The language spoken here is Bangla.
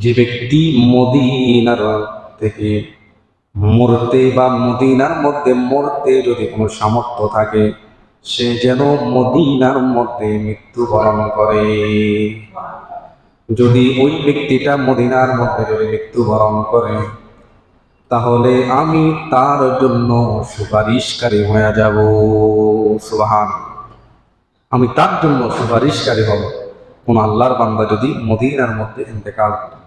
যে ব্যক্তি মদিনার থেকে মরতে বা মদিনার মধ্যে মরতে যদি কোনো সামর্থ্য থাকে, সে যেন মদিনার মধ্যে মৃত্যুবরণ করে। যদি ওই ব্যক্তিটা মদিনার মধ্যে যদি মৃত্যুবরণ করে, তাহলে আমি তার জন্য সুপারিশকারী হয়ে যাব। সুবাহান। আমি তার জন্য সুপারিশকারী হব। কোন আল্লাহর বান্দা যদি মদিনার মধ্যে ইন্তেকাল করে